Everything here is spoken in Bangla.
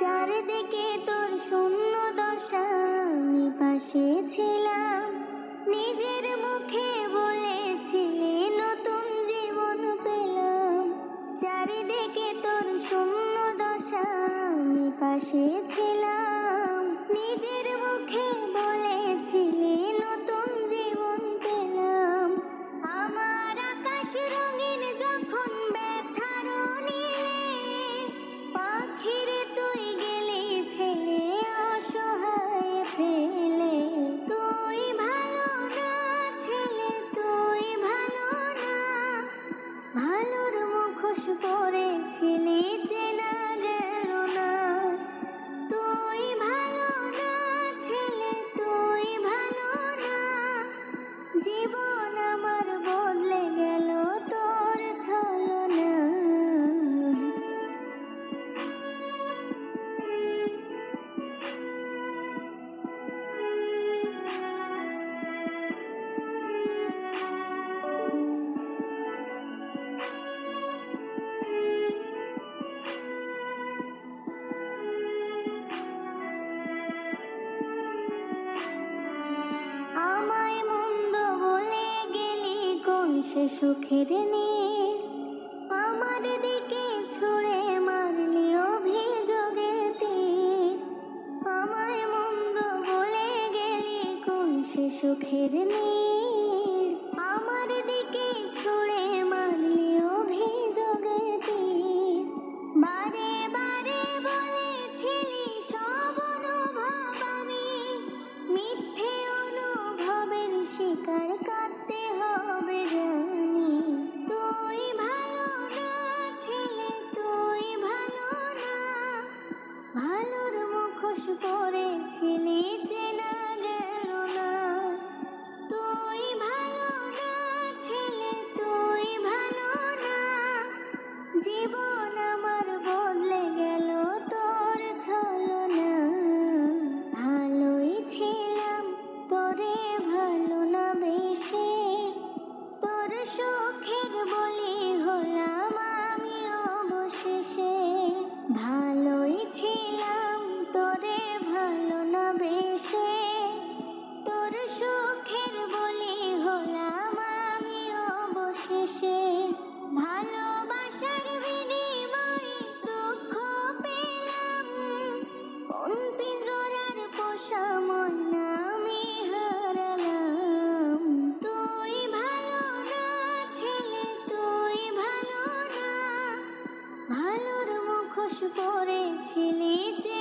চারদিকে তোর শূন্য দশা, আমি পাশে ছিলাম। নিজের মুখে বলেছিলে, নতুন জীবন পেলাম। চারিদিকে তোর শূন্য দশা, আমি পাশে ছিলাম। নিজের মুখে বলেছিলে, নতুন জীবন পেলাম। আমার আকাশ রঙে আসবো সে সুখের নিয়ে আমার দিকে ছুঁড়ে মারলি অভিযোগের তীর আমায় মন্দ বলে গেলি কোন সে সুখের নীর আমার দিকে ছুঁড়ে মারলি অভিযোগের তীর বারে বারে বলেছিলি সব অনুভব আমি। মিথ্যে অনুভবের শিকার কাঁদতে হবে মানুষ করেছিলে যে পরেছিলে যে